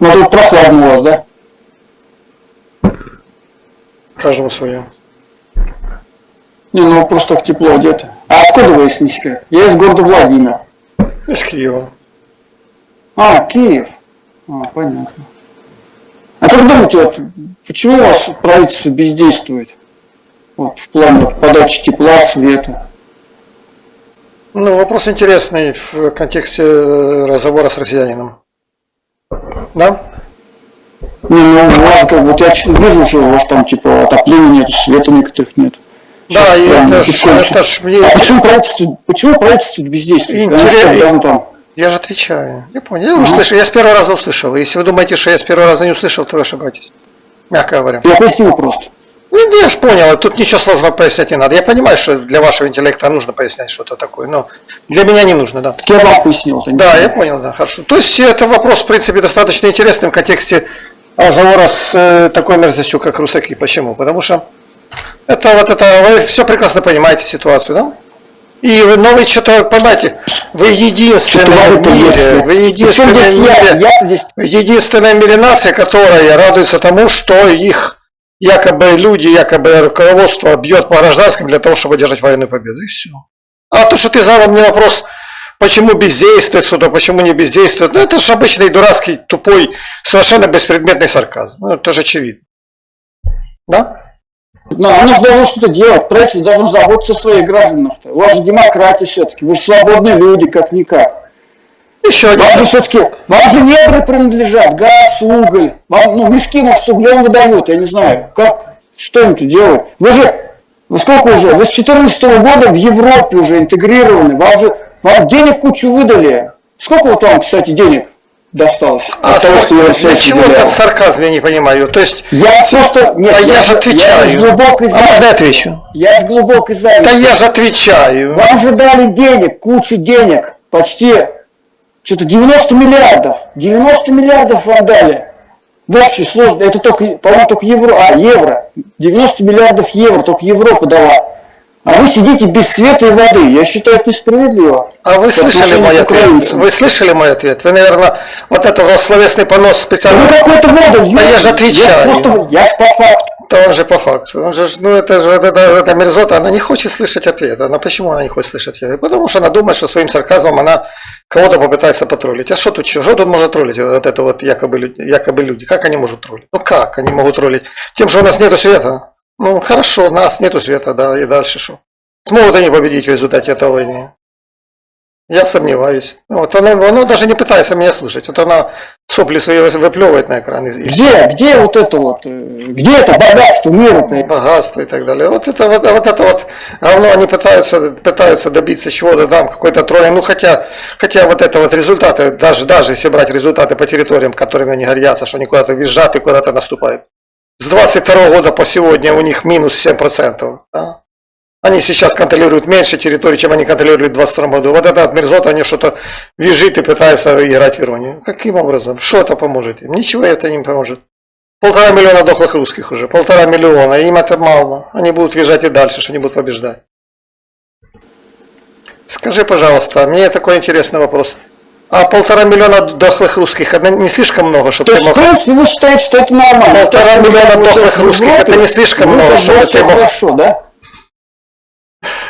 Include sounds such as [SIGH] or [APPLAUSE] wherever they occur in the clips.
Ну тут прохладно у вас, да? Каждому свое. Не, ну просто так тепло где-то. А откуда вы, если не секрет? Я из города Владимир. Из Киева. А, Киев. А, понятно. А как думаете, вот, почему у вас правительство бездействует? Вот, в плане подачи тепла, света. Ну, вопрос интересный в контексте э, разговора с россиянином. Да? Не, ну, вас, как, вот я вижу уже, у вас там, типа, отопления нет, света некоторых нет. Да, и это ж, пешком это ж мне... А почему правительство, почему правительство бездействует? Интерес- что там, Я же отвечаю. Я понял. Я услышал. Я с первого раза услышал. Если вы думаете, что я с первого раза не услышал, то вы ошибаетесь. Мягко говоря. я пояснил просто. Ну, я же понял, тут ничего сложного пояснять не надо. Я понимаю, что для вашего интеллекта нужно пояснять что-то такое, но для меня не нужно, да. Так я вам пояснил. Да, знаю. я понял, да, хорошо. То есть это вопрос, в принципе, достаточно интересный в контексте разговора с э, такой мерзостью, как русаки. Почему? Потому что это вот это, вы все прекрасно понимаете ситуацию, да? И вы, но вы что-то, понимаете, вы единственные в мире, вы Причем единственные здесь в я, мире, здесь единственная мире нация, которая радуется тому, что их якобы люди, якобы руководство бьет по гражданским для того, чтобы одержать военную победу. И все. А то, что ты задал мне вопрос, почему бездействует кто-то, почему не бездействует, ну это же обычный дурацкий, тупой, совершенно беспредметный сарказм. Ну, это же очевидно. Да? Ну, оно же должно что-то делать. Правительство должно заботиться о своих гражданах. У вас же демократия все-таки. Вы же свободные люди, как-никак. Еще один. Вам же все-таки, вам же негры принадлежат, газ, уголь. Вам, ну, мешки, может, с углем выдают, я не знаю. Как, что им тут делают? Вы же, вы сколько уже? Вы с 14 года в Европе уже интегрированы. Вам же, вам денег кучу выдали. Сколько вот вам, кстати, денег досталось? А от того, что сар- для чего этот сарказм, я не понимаю. То есть, Я просто... Нет, да я же Я отвечаю. из глубокой А можно я зависти. отвечу? Я из глубокой Да зависти. я же отвечаю. Вам же дали денег, кучу денег, почти что-то 90 миллиардов. 90 миллиардов вам дали. В общей сложности, это только, по-моему, только евро, а, евро. 90 миллиардов евро только Европа дала. А вы сидите без света и воды. Я считаю, это несправедливо. А вы слышали мой ответ? Вы слышали мой ответ? Вы, наверное, вот это вот словесный понос Да специально. вы какой-то воду льете. я же отвечаю. Я, просто, я по факту. Да он же по факту. Он же, ну это же вот эта, эта мерзота, она не хочет слышать ответ. Она почему она не хочет слышать ответ? Потому что она думает, что своим сарказмом она кого-то попытается потроллить. А что тут, что, что тут может троллить вот это вот якобы, люди- якобы люди? Как они могут троллить? Ну как они могут троллить? Тем, что у нас нету света. Ну хорошо, у нас нету света, да, и дальше что? Смогут они победить в результате этой войны? Я сомневаюсь. Вот оно, оно даже не пытается меня слушать. Вот она сопли свои выплевывает на экран. и- Где, где вот это вот, э, где это богатство мира-то? богатство и так далее. Вот это вот, вот это вот равно они пытаются, пытаются добиться чего-то там, какой-то троллинг. Ну хотя, хотя вот это вот результаты, даже, даже если брать результаты по территориям, которыми они гордятся, что они куда-то визжат и куда-то наступают. С 22 года по сегодня у них минус 7%. Да? Они сейчас контролируют меньше территорий, чем они контролируют в 22 году. Вот это от мерзота, они что-то визжит и пытаются играть в иронию. Каким образом? Что это поможет им? Ничего это не поможет. Полтора миллиона дохлых русских уже, полтора миллиона, им это мало. Они будут визжать и дальше, что они будут побеждать. Скажи, пожалуйста, мне такой интересный вопрос. А полтора миллиона дохлых русских, это не слишком много, чтобы То ты есть, мог... принципе, вы считаете, что это нормально? Полтора То, миллиона дохлых русских, это не слишком ну, много, чтобы ты мог- хорошо, да?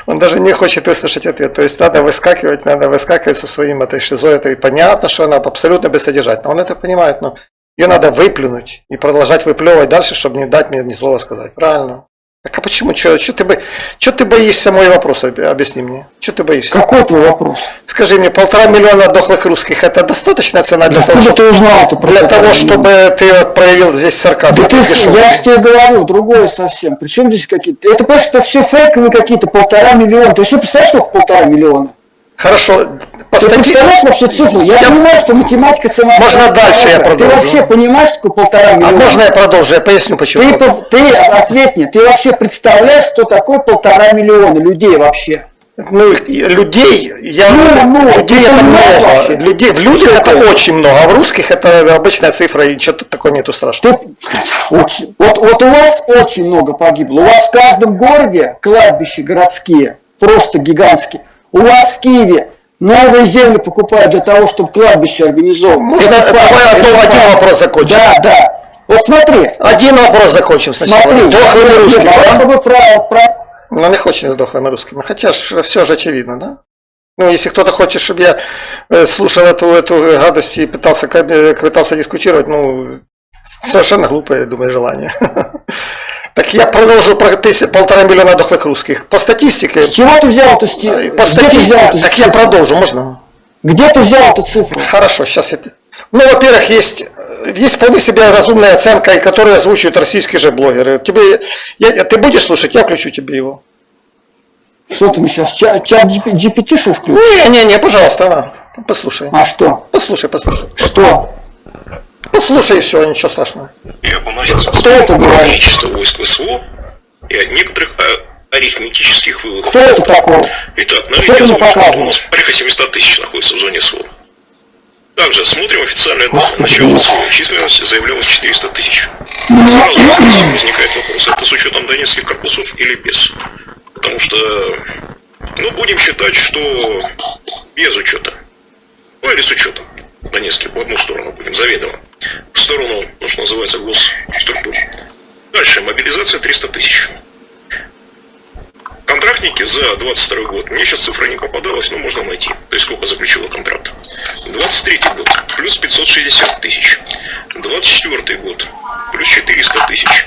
Он даже не хочет выслушать ответ. То есть надо выскакивать, надо выскакивать со своим этой шизой. Это и понятно, что она абсолютно бессодержательна. Он это понимает, но ее надо выплюнуть и продолжать выплевывать дальше, чтобы не дать мне ни слова сказать. Правильно? Так а почему? Что ты, бо... чё ты боишься мой вопрос? об- Объясни мне. Что ты боишься? Какой твой вопрос? Скажи мне, полтора миллиона дохлых русских это достаточная цена для того, Откуда чтобы, ты узнал про для того, чтобы ты вот проявил здесь сарказм? Да ты, я же тебе говорю, другое совсем. Причем здесь какие-то... Это, это все фейковые какие-то полтора миллиона. Ты еще представляешь, сколько полтора миллиона? Хорошо, по Ты стати- представляешь вообще цифру? Я, Я- понимаю, что математика цена... Можно дальше я Ты продолжу? вообще понимаешь, что такое полтора А миллиона? можно я продолжу? Я поясню, почему. Ты, ты ответь мне, ты вообще представляешь, что такое полтора миллиона людей вообще? Ну, людей, я Ну, ну, людей ты это понимаешь много. вообще? Людей, в людях Что это очень много, а в русских это обычная цифра, и тут такого нету страшного. Ты, очень, вот, вот у вас очень много погибло. У вас в каждом городе кладбища городские, просто гигантские. У вас в Киеве Новые земли покупают для того, чтобы кладбище организовывать. Можно, Это факт, давай это один факт. вопрос закончим. Да, да. Вот смотри, Один вопрос закончим сначала. смотри. Дохлыми русскими, да? про, про... Ну, не хочет с дохлыми русскими. Хотя ж все же очевидно, да? Ну, если кто-то хочет, чтобы я э, слушал эту, эту гадость и пытался, э, пытался дискутировать, ну, совершенно глупое, я думаю, желание. [LAUGHS] Так я продолжу про тысяч, полтора миллиона дохлых русских. По статистике, С чего ты взял эту стиль? по статистике, так я продолжу, можно? Где ты взял эту цифру? Хорошо, сейчас это. Ну, во-первых, есть, э, есть вполне себе разумная оценка, которую озвучивают российские же блогеры. Тебе, я, ты будешь слушать, я включу тебе его. Что ты мне сейчас, чат, чат GPT что включил? Не, не, не, пожалуйста, послушай. А что? Послушай, послушай. Что? Послушай, и все, ничего страшного. И уносится Кто это говорит? количество войск СВО и от некоторых а, арифметических выводов. Кто это такой? Итак, на ты видео у нас порядка 700 тысяч находится в зоне СВО. Также смотрим официальные данные. Начало СВО. Численность заявлялась 400 тысяч. Сразу возникает вопрос, это с учетом донецких корпусов или без? Потому что, ну, будем считать, что без учета. Ну, или с учетом. Донецкий в одну сторону будем, заведомо. Сторону, ну, что называется, госструктур. Дальше, мобилизация 300 тысяч. Контрактники за 22 год, мне сейчас цифра не попадалась, но можно найти. То есть сколько заключило контракт. 23 год, плюс 560 тысяч. 24 год, плюс 400 тысяч.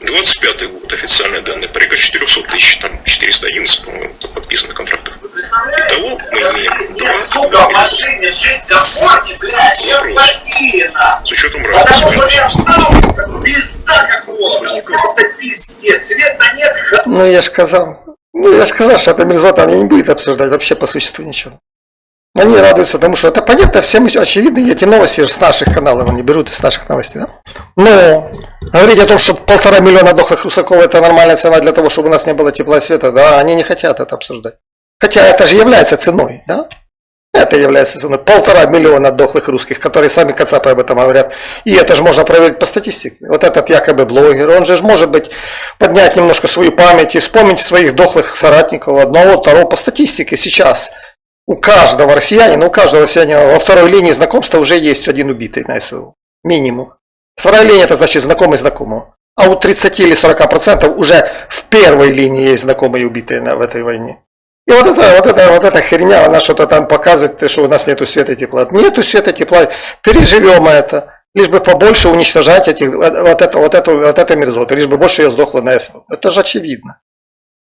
25 год, официальные данные, порядка 400 тысяч, там 411, по-моему, тут подписано два сука, в машине жить в комфорте, блядь, чем нахуй. с учетом Потому что разницы. я встал, пизда какого просто пиздец, света нет, Ну, я же сказал. Ну, я же сказал, что это мерзота, она не будет обсуждать вообще по существу ничего. Они радуются тому, что это понятно, всем очевидно, эти новости же с наших каналов, они берут из наших новостей, да? Но говорить о том, что полтора миллиона дохлых русаков это нормальная цена для того, чтобы у нас не было тепла и света, да, они не хотят это обсуждать. Хотя это же является ценой, да? Это является ценой. Полтора миллиона дохлых русских, которые сами кацапы об этом говорят. И это же можно проверить по статистике. Вот этот якобы блогер, он же может быть поднять немножко свою память и вспомнить своих дохлых соратников одного, второго по статистике сейчас. У каждого россиянина, у каждого россиянина во второй линии знакомства уже есть один убитый на СВО. Минимум. Вторая линия это значит знакомый знакомого. А у 30 или 40 процентов уже в первой линии есть знакомые убитые на, в этой войне. И вот эта, вот эта, вот эта херня, она что-то там показывает, что у нас нету света и тепла. Нету света и тепла, переживем это. Лишь бы побольше уничтожать этих, вот, это, вот, эту, вот эту мерзоту, лишь бы больше ее сдохло на СВО. Это же очевидно.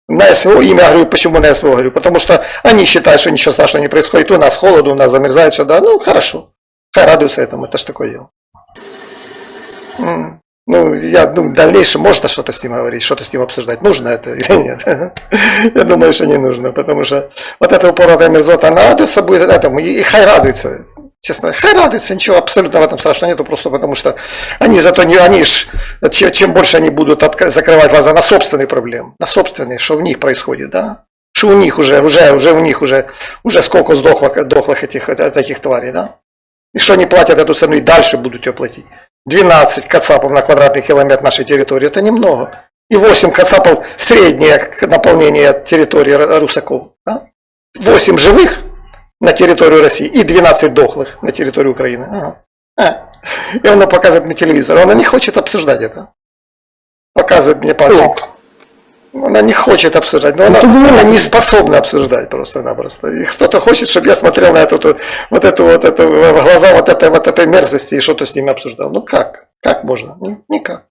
На СВО, имя говорю, почему на СВО говорю? Потому что они считают, что ничего страшного не происходит. У нас холодно, у нас замерзает сюда. Ну, хорошо. Хай радуются этому, это ж такое дело. Ну, я думаю, в дальнейшем можно что-то с ним говорить, что-то с ним обсуждать. Нужно это или нет? [LAUGHS] Я думаю, что не нужно, потому что вот эта упоротая мерзота, она радуется будет этому, и хай радуется. Честно, хай радуется, ничего абсолютно в этом страшного нету, просто потому что они зато не, они ж, чем, больше они будут закрывать глаза на собственные проблемы, на собственные, что в них происходит, да? Что у них уже, уже, уже у них уже, уже сколько сдохлых, дохлых этих, э, таких тварей, да? И что они платят эту цену и дальше будут ее платить. 12 кацапов на квадратный километр нашей территории, это немного. И 8 кацапов среднее наполнение территории русаков. Да? 8 живых на территорию России и 12 дохлых на территории Украины. Ага. А. И она показывает мне телевизор. Она не хочет обсуждать это. Показывает мне пальцем. Она не хочет обсуждать, но она, она не способна обсуждать просто-напросто. И кто-то хочет, чтобы я смотрел на эту, ту- вот эту вот эту глаза вот этой вот этой мерзости и что-то с ними обсуждал. Ну как? Как можно? Ни- Никак.